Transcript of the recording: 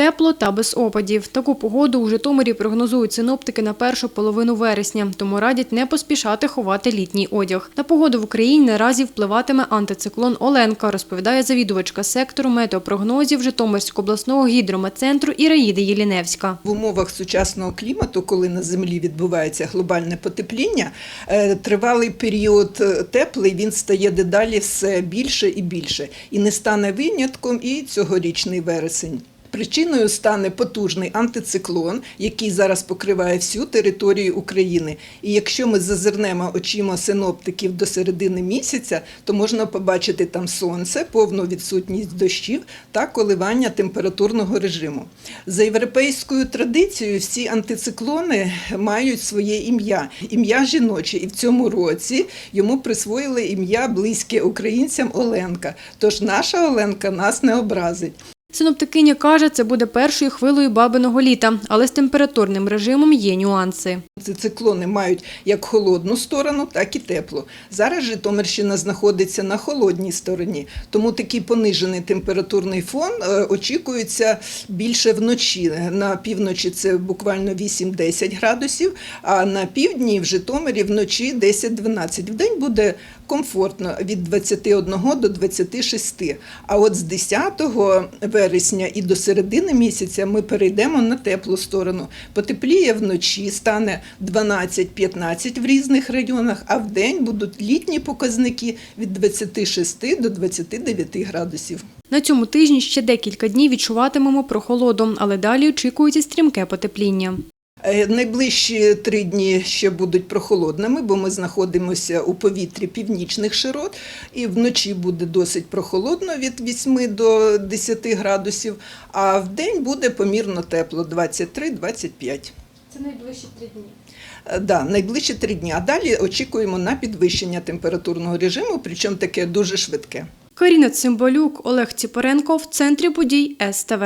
Тепло та без опадів. Таку погоду у Житомирі прогнозують синоптики на першу половину вересня, тому радять не поспішати ховати літній одяг. На погоду в Україні наразі впливатиме антициклон Оленка, розповідає завідувачка сектору метеопрогнозів Житомирського обласного гідрометцентру Іраїда Єліневська. В умовах сучасного клімату, коли на землі відбувається глобальне потепління, е, тривалий період е, теплий він стає дедалі все більше і більше. І не стане винятком і цьогорічний вересень. Причиною стане потужний антициклон, який зараз покриває всю територію України. І якщо ми зазирнемо очима синоптиків до середини місяця, то можна побачити там сонце, повну відсутність дощів та коливання температурного режиму. За європейською традицією, всі антициклони мають своє ім'я, ім'я жіноче. І в цьому році йому присвоїли ім'я близьке українцям Оленка. Тож наша Оленка нас не образить. Синоптикиня каже, це буде першою хвилею бабиного літа, але з температурним режимом є нюанси. Циклони мають як холодну сторону, так і теплу. Зараз Житомирщина знаходиться на холодній стороні, тому такий понижений температурний фон е, очікується більше вночі. На півночі це буквально 8-10 градусів, а на півдні в Житомирі вночі 10-12. Вдень буде комфортно від 21 до 26. А от з 10 вересня і до середини місяця ми перейдемо на теплу сторону. Потепліє вночі, стане 12-15 в різних районах, а в день будуть літні показники від 26 до 29 градусів. На цьому тижні ще декілька днів відчуватимемо прохолоду, але далі очікується стрімке потепління. Е, Найближчі три дні ще будуть прохолодними, бо ми знаходимося у повітрі північних широт, і вночі буде досить прохолодно від 8 до 10 градусів, а в день буде помірно тепло 23-25. Це найближчі три дні. Е, Да, найближчі три дні. А далі очікуємо на підвищення температурного режиму, причому таке дуже швидке. Каріна Цимбалюк, Олег Ціпоренко в центрі подій СТВ.